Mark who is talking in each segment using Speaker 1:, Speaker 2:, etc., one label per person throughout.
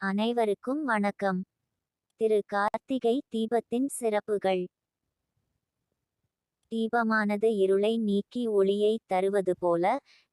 Speaker 1: அனைவருக்கும் வணக்கம். திரு கார்த்திகை தீபத்தின் சிறப்புகள். தீபமானது இருளை நீக்கி ஒளியை தருவது போல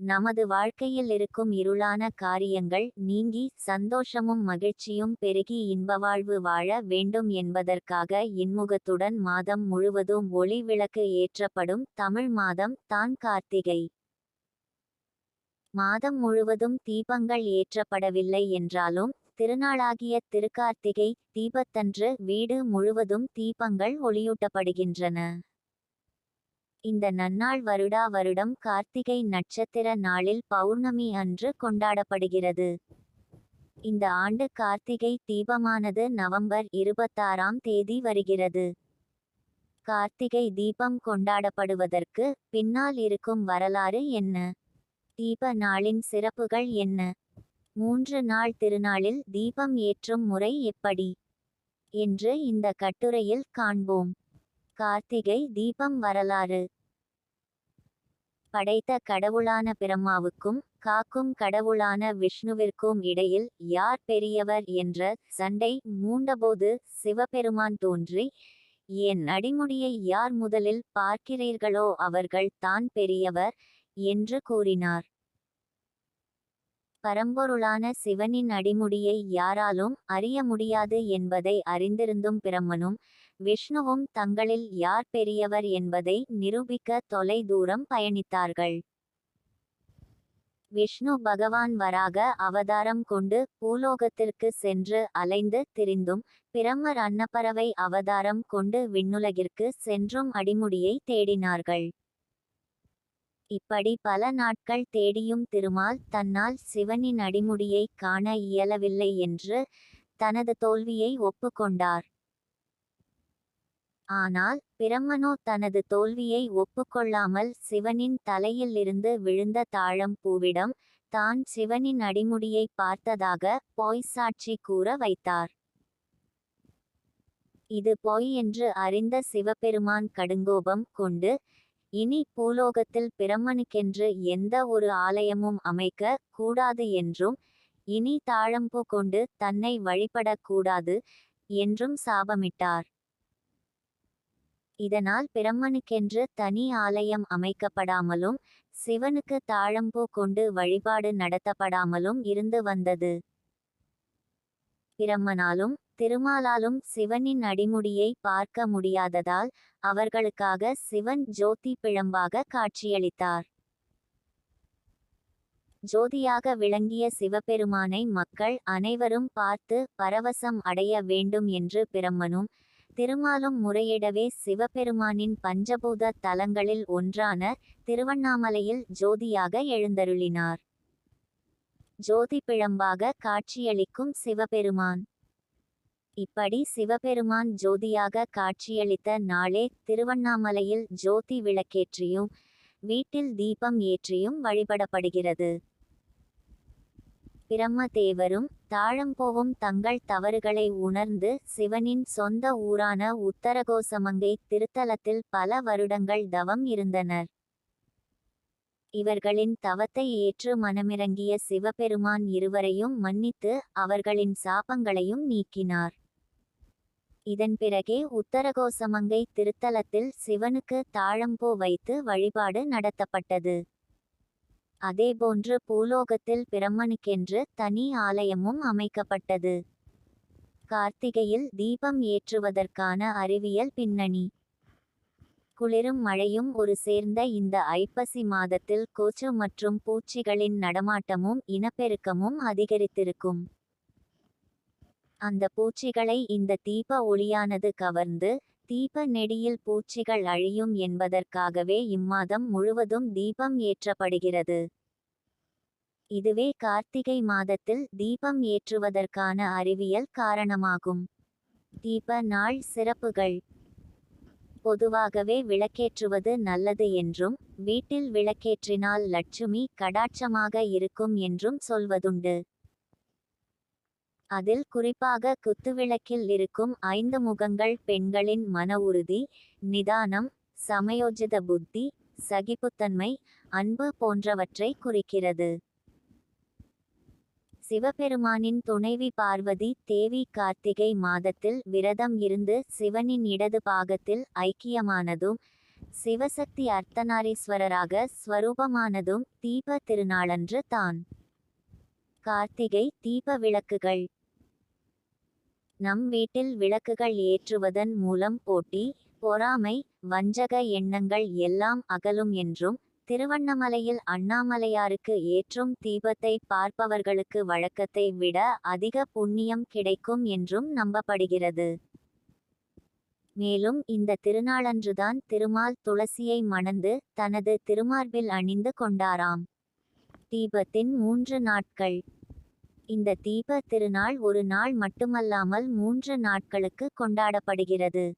Speaker 1: நமது வாழ்க்கையில் இருக்கும் இருளான காரியங்கள் நீங்கி சந்தோஷமும் மகிழ்ச்சியும் பெருகி இன்ப வாழ்வு வாழ வேண்டும் என்பதற்காக இன்முகத்துடன் மாதம் முழுவதும் ஒளி விளக்கு ஏற்றப்படும் தமிழ் மாதம் தான் கார்த்திகை. மாதம் முழுவதும் தீபங்கள் ஏற்றப்படவில்லை என்றாலும் திருநாளாகிய திருக்கார்த்திகை தீபத்தன்று வீடு முழுவதும் தீபங்கள் ஒளியூட்டப்படுகின்றன. இந்த நன்னாள் வருடா வருடம் கார்த்திகை நட்சத்திர நாளில் பௌர்ணமி அன்று கொண்டாடப்படுகிறது. இந்த ஆண்டு கார்த்திகை தீபமானது நவம்பர் இருபத்தாறாம் தேதி வருகிறது. கார்த்திகை தீபம் கொண்டாடப்படுவதற்கு பின்னால் இருக்கும் வரலாறு என்ன? தீப நாளின் சிறப்புகள் என்ன? மூன்று நாள் திருநாளில் தீபம் ஏற்றும் முறை எப்படி? என்று இந்த கட்டுரையில் காண்போம். கார்த்திகை தீபம் வரலாறு. படைத்த கடவுளான பிரம்மாவுக்கும் காக்கும் கடவுளான விஷ்ணுவிற்கும் இடையில் யார் பெரியவர் என்ற சண்டை மூண்டபோது சிவபெருமான் தோன்றி என் அடிமுடியை யார் முதலில் பார்க்கிறீர்களோ அவர்கள் தான் பெரியவர் என்று கூறினார். பரம்பொருளான சிவனின் அடிமுடியை யாராலும் அறிய முடியாது என்பதை அறிந்திருந்தும் பிரம்மனும் விஷ்ணுவும் தங்களில் யார் பெரியவர் என்பதை நிரூபிக்க தொலை தூரம் பயணித்தார்கள். விஷ்ணு பகவான் வராக அவதாரம் கொண்டு பூலோகத்திற்கு சென்று அலைந்து திரிந்தும் பிரம்மர் அன்னப்பறவை அவதாரம் கொண்டு விண்ணுலகிற்கு சென்றும் அடிமுடியை தேடினார்கள். இப்படி பல நாட்கள் தேடியும் திருமால் தன்னால் சிவனின் அடிமுடியை காண இயலவில்லை என்று தனது தோல்வியை ஒப்புக்கொண்டார். ஆனால் பிரம்மனோ தனது தோல்வியை ஒப்புக்கொள்ளாமல் சிவனின் தலையில் இருந்து விழுந்த தாழம் பூவிடம் தான் சிவனின் அடிமுடியை பார்த்ததாக பொய் சாட்சி கூற வைத்தார். இது பொய் என்று அறிந்த சிவபெருமான் கடுங்கோபம் கொண்டு இனி பூலோகத்தில் பிரம்மனுக்கென்று எந்த ஒரு ஆலயமும் அமைக்க கூடாது என்றும் இனி தாழம்பு கொண்டு தன்னை வழிபடக்கூடாது என்றும் சாபமிட்டார். இதனால் பிரம்மனுக்கென்று தனி ஆலயம் அமைக்கப்படாமலும் சிவனுக்கு தாழம்பூ கொண்டு வழிபாடு நடத்தப்படாமலும் இருந்து வந்தது. பிரம்மனாலும் திருமாலாலும் சிவனின் அடிமுடியை பார்க்க முடியாததால் அவர்களுக்காக சிவன் ஜோதி பிழம்பாக காட்சியளித்தார். ஜோதியாக விளங்கிய சிவபெருமானை மக்கள் அனைவரும் பார்த்து பரவசம் அடைய வேண்டும் என்று பிரம்மனும் திருமாலும் முறையிடவே சிவபெருமானின் பஞ்சபூத தலங்களில் ஒன்றான திருவண்ணாமலையில் ஜோதியாக எழுந்தருளினார். ஜோதி பிழம்பாக காட்சியளிக்கும் சிவபெருமான். இப்படி சிவபெருமான் ஜோதியாக காட்சியளித்த நாளே திருவண்ணாமலையில் ஜோதி விளக்கேற்றியும் வீட்டில் தீபம் ஏற்றியும் வழிபடப்படுகிறது. பிரம்மதேவரும் தாழம்போவும் தங்கள் தவறுகளை உணர்ந்து சிவனின் சொந்த ஊரான உத்தரகோசமங்கை திருத்தலத்தில் பல வருடங்கள் தவம் இருந்தனர். இவர்களின் தவத்தை ஏற்று மனமிறங்கிய சிவபெருமான் இருவரையும் மன்னித்து அவர்களின் சாபங்களையும் நீக்கினார். இதன் பிறகே உத்தரகோசமங்கை திருத்தலத்தில் சிவனுக்கு தாழம்பூ வைத்து வழிபாடு நடத்தப்பட்டது. அதேபோன்று பூலோகத்தில் பிரம்மனுக்கென்று தனி ஆலயமும் அமைக்கப்பட்டது. கார்த்திகையில் தீபம் ஏற்றுவதற்கான அறிவியல் பின்னணி. குளிரும் மழையும் ஒரு சேர்ந்த இந்த ஐப்பசி மாதத்தில் கொசு மற்றும் பூச்சிகளின் நடமாட்டமும் இனப்பெருக்கமும் அதிகரித்திருக்கும். அந்த பூச்சிகளை இந்த தீப ஒளியானது கவர்ந்து தீப நெடியில் பூச்சிகள் அழியும் என்பதற்காகவே இம்மாதம் முழுவதும் தீபம் ஏற்றப்படுகிறது. இதுவே கார்த்திகை மாதத்தில் தீபம் ஏற்றுவதற்கான அறிவியல் காரணமாகும். தீப நாள் சிறப்புகள். பொதுவாகவே விளக்கேற்றுவது நல்லது என்றும் வீட்டில் விளக்கேற்றினால் லட்சுமி கடாட்சமாக இருக்கும் என்றும் சொல்வதுண்டு. அதில் குறிப்பாக குத்துவிளக்கில் இருக்கும் ஐந்து முகங்கள் பெண்களின் மன உறுதி நிதானம் சமயோஜித புத்தி சகிப்புத்தன்மை அன்பு போன்றவற்றை குறிக்கிறது. சிவபெருமானின் துணைவி பார்வதி தேவி கார்த்திகை மாதத்தில் விரதம் இருந்து சிவனின் இடது பாகத்தில் ஐக்கியமானதும் சிவசக்தி அர்த்தநாரீஸ்வரராக ஸ்வரூபமானதும் தீப திருநாளன்று தான். கார்த்திகை தீப விளக்குகள். நம் வீட்டில் விளக்குகள் ஏற்றுவதன் மூலம் போட்டி பொறாமை வஞ்சக எண்ணங்கள் எல்லாம் அகலும் என்றும் திருவண்ணாமலையில் அண்ணாமலையாருக்கு ஏற்றும் தீபத்தை பார்ப்பவர்களுக்கு வழக்கத்தை விட அதிக புண்ணியம் கிடைக்கும் என்றும் நம்பப்படுகிறது. மேலும் இந்த திருநாளன்றுதான் திருமால் துளசியை மணந்து தனது திருமார்பில் அணிந்து கொண்டாராம். தீபத்தின் மூன்று நாட்கள். இந்த தீப திருநாள் ஒரு நாள் மட்டுமல்லாமல் மூன்று நாட்களுக்கு கொண்டாடப்படுகிறது.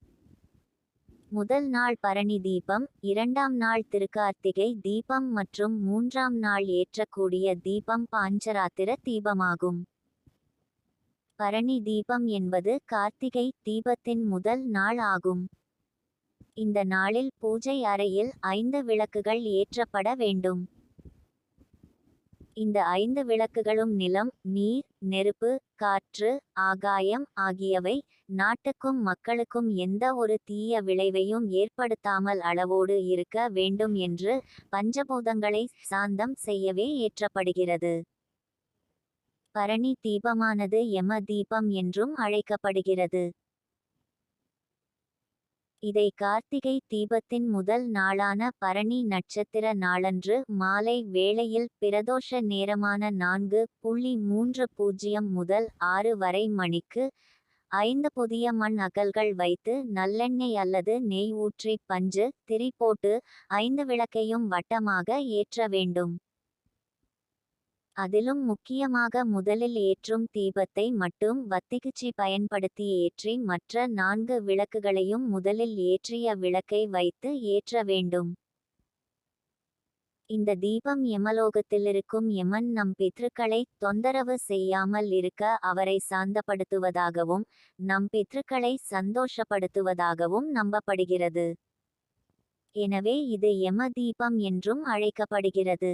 Speaker 1: முதல் நாள் பரணி தீபம் இரண்டாம் நாள் திருக்கார்த்திகை தீபம் மற்றும் மூன்றாம் நாள் ஏற்றக்கூடிய தீபம் பாஞ்சராத்திர தீபமாகும். பரணி தீபம் என்பது கார்த்திகை தீபத்தின் முதல் நாள் ஆகும். இந்த நாளில் பூஜை அறையில் ஐந்து விளக்குகள் ஏற்றப்பட வேண்டும். இந்த ஐந்து விளக்குகளும் நிலம் நீர் நெருப்பு காற்று ஆகாயம் ஆகியவை நாட்டுக்கும் மக்களுக்கும் எந்த ஒரு தீய விளைவையும் ஏற்படுத்தாமல் அளவோடு இருக்க வேண்டும் என்று பஞ்சபூதங்களை சாந்தம் செய்யவே ஏற்றப்படுகிறது. பரணி தீபமானது யம தீபம் என்றும் அழைக்கப்படுகிறது. இதை கார்த்திகை தீபத்தின் முதல் நாளான பரணி நட்சத்திர நாளன்று மாலை வேளையில் பிரதோஷ நேரமான நான்கு புள்ளி மூன்று பூஜ்ஜியம் முதல் ஆறு வரை மணிக்கு ஐந்து புதிய மண் அகல்கள் வைத்து நல்லெண்ணெய் அல்லது நெய் ஊற்றி பஞ்சு திரி போட்டு ஐந்து விளக்கையும் வட்டமாக ஏற்ற வேண்டும். அதிலும் முக்கியமாக முதலில் ஏற்றும் தீபத்தை மட்டும் வத்திகுச்சி பயன்படுத்தி ஏற்றி மற்ற நான்கு விளக்குகளையும் முதலில் ஏற்றிய விளக்கை வைத்து ஏற்ற வேண்டும். இந்த தீபம் யமலோகத்திலிருக்கும் யமன் நம் பித்ருக்களை தொந்தரவு செய்யாமல் இருக்க அவரை சாந்தப்படுத்துவதாகவும் நம் பித்ருக்களை சந்தோஷப்படுத்துவதாகவும் நம்பப்படுகிறது. எனவே இது யம தீபம் என்றும் அழைக்கப்படுகிறது.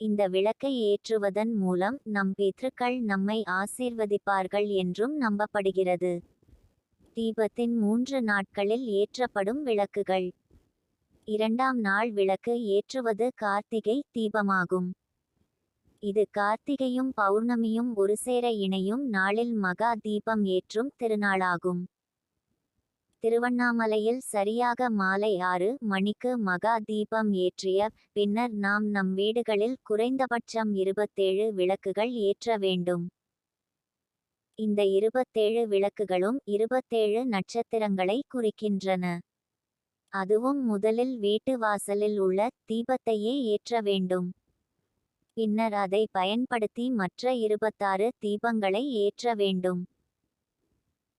Speaker 1: இந்த விளக்கை ஏற்றுவதன் மூலம் நம் பித்ருக்கள் நம்மை ஆசீர்வதிப்பார்கள் என்றும் நம்பப்படுகிறது. தீபத்தின் மூன்று நாட்களில் ஏற்றப்படும் விளக்குகள். இரண்டாம் நாள் விளக்கு ஏற்றுவது கார்த்திகை தீபமாகும். இது கார்த்திகையும் பௌர்ணமியும் ஒருசேர இணையும் நாளில் மகா தீபம் ஏற்றும் திருநாளாகும். திருவண்ணாமலையில் சரியாக மாலை ஆறு மணிக்கு மகா தீபம் ஏற்றிய பின்னர் நாம் நம் வீடுகளில் குறைந்தபட்சம் இருபத்தேழு விளக்குகள் ஏற்ற வேண்டும். இந்த இருபத்தேழு விளக்குகளும் இருபத்தேழு நட்சத்திரங்களை குறிக்கின்றன. அதுவும் முதலில் வீட்டு வாசலில் உள்ள தீபத்தையே ஏற்ற வேண்டும். பின்னர் அதை பயன்படுத்தி மற்ற இருபத்தாறு தீபங்களை ஏற்ற வேண்டும்.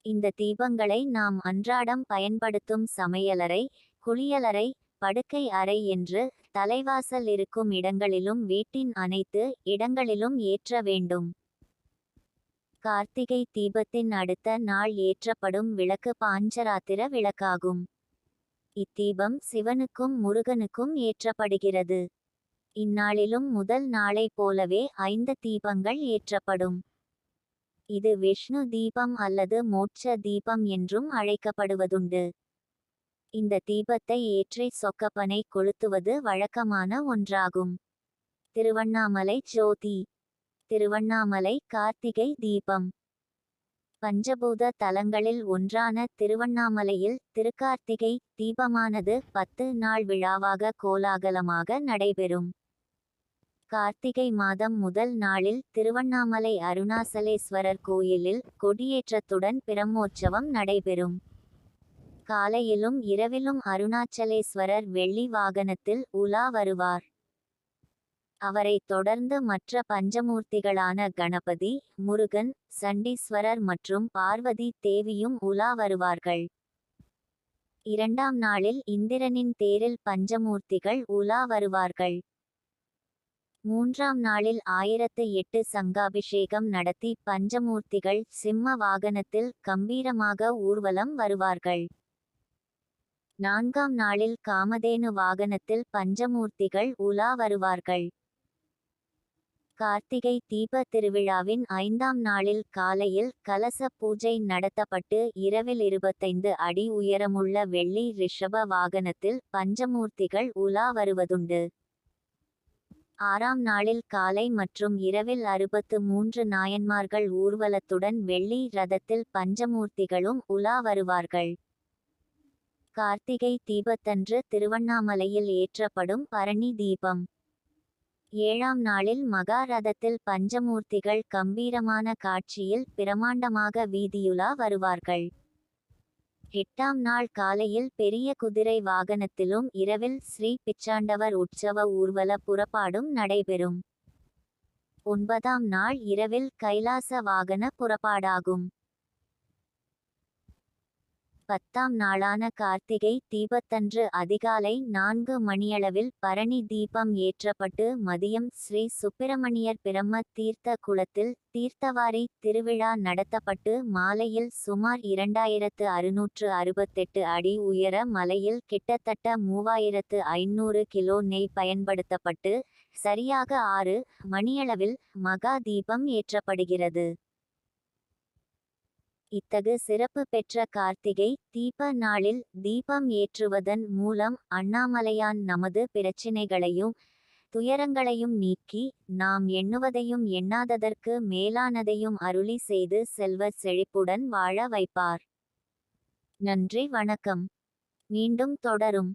Speaker 1: இந்த தீபங்களை நாம் அன்றாடம் பயன்படுத்தும் சமையலறை குளியலறை படுக்கை அறை என்று தலைவாசல் இருக்கும் இடங்களிலும் வீட்டின் அனைத்து இடங்களிலும் ஏற்ற வேண்டும். கார்த்திகை தீபத்தின் அடுத்த நாள் ஏற்றப்படும் விளக்கு பாஞ்சராத்திர விளக்காகும். இத்தீபம் சிவனுக்கும் முருகனுக்கும் ஏற்றப்படுகிறது. இந்நாளிலும் முதல் நாளைப் போலவே ஐந்து தீபங்கள் ஏற்றப்படும். இது விஷ்ணு தீபம் அல்லது மோட்ச தீபம் என்றும் அழைக்கப்படுவதுண்டு. இந்த தீபத்தை ஏற்றி சொக்கப்பனை கொளுத்துவது வழக்கமான ஒன்றாகும். திருவண்ணாமலை ஜோதி. திருவண்ணாமலை கார்த்திகை தீபம். பஞ்சபூத தலங்களில் ஒன்றான திருவண்ணாமலையில் திருக்கார்த்திகை தீபமானது பத்து நாள் விழாவாக கோலாகலமாக நடைபெறும். கார்த்திகை மாதம் முதல் நாளில் திருவண்ணாமலை அருணாசலேஸ்வரர் கோயிலில் கொடியேற்றத்துடன் பிரம்மோற்சவம் நடைபெறும். காலையிலும் இரவிலும் அருணாச்சலேஸ்வரர் வெள்ளி வாகனத்தில் உலா வருவார். அவரைத் தொடர்ந்து மற்ற பஞ்சமூர்த்திகளான கணபதி முருகன் சண்டீஸ்வரர் மற்றும் பார்வதி தேவியும் உலா வருவார்கள். இரண்டாம் நாளில் இந்திரனின் தேரில் பஞ்சமூர்த்திகள் உலா வருவார்கள். மூன்றாம் நாளில் ஆயிரத்து எட்டு சங்காபிஷேகம் நடத்தி பஞ்சமூர்த்திகள் சிம்ம வாகனத்தில் கம்பீரமாக ஊர்வலம் வருவார்கள். நான்காம் நாளில் காமதேனு வாகனத்தில் பஞ்சமூர்த்திகள் உலா வருவார்கள். கார்த்திகை தீப திருவிழாவின் ஐந்தாம் நாளில் காலையில் கலச பூஜை நடத்தப்பட்டு இரவில் இருபத்தைந்து அடி உயரமுள்ள வெள்ளி ரிஷப வாகனத்தில் பஞ்சமூர்த்திகள் உலா வருவதுண்டு. ஆறாம் நாளில் காலை மற்றும் இரவில் அறுபத்து மூன்று நாயன்மார்கள் ஊர்வலத்துடன் வெள்ளி ரதத்தில் பஞ்சமூர்த்திகளும் உலா வருவார்கள். கார்த்திகை தீபத்தன்று திருவண்ணாமலையில் ஏற்றப்படும் பரணி தீபம். ஏழாம் நாளில் மகா ரதத்தில் பஞ்சமூர்த்திகள் கம்பீரமான காட்சியில் பிரமாண்டமாக வீதியுலா வருவார்கள். எட்டாம் நாள் காலையில் பெரிய குதிரை வாகனத்திலும் இரவில் ஸ்ரீ பிச்சாண்டவர் உற்சவ ஊர்வல புறப்பாடும் நடைபெறும். ஒன்பதாம் நாள் இரவில் கைலாச வாகன புறப்பாடாகும். பத்தாம் நாளான கார்த்திகை தீபத்தன்று அதிகாலை நான்கு மணியளவில் பரணி தீபம் ஏற்றப்பட்டு மதியம் ஸ்ரீ சுப்பிரமணியர் பிரம்ம தீர்த்த குளத்தில் தீர்த்தவாரி திருவிழா நடத்தப்பட்டு மாலையில் சுமார் இரண்டாயிரத்து அறுநூற்று அறுபத்தெட்டு அடி உயர மலையில் கிட்டத்தட்ட மூவாயிரத்து ஐநூறு கிலோ நெய் பயன்படுத்தப்பட்டு சரியாக ஆறு மணியளவில் மகா தீபம் ஏற்றப்படுகிறது. இத்தகு சிறப்பு பெற்ற கார்த்திகை தீப நாளில் தீபம் ஏற்றுவதன் மூலம் அண்ணாமலையான் நமது பிரச்சினைகளையும் துயரங்களையும் நீக்கி நாம் எண்ணுவதையும் எண்ணாததற்கு மேலானதையும் அருளி செய்து செல்வ செழிப்புடன் வாழ வைப்பார். நன்றி வணக்கம். மீண்டும் தொடரும்.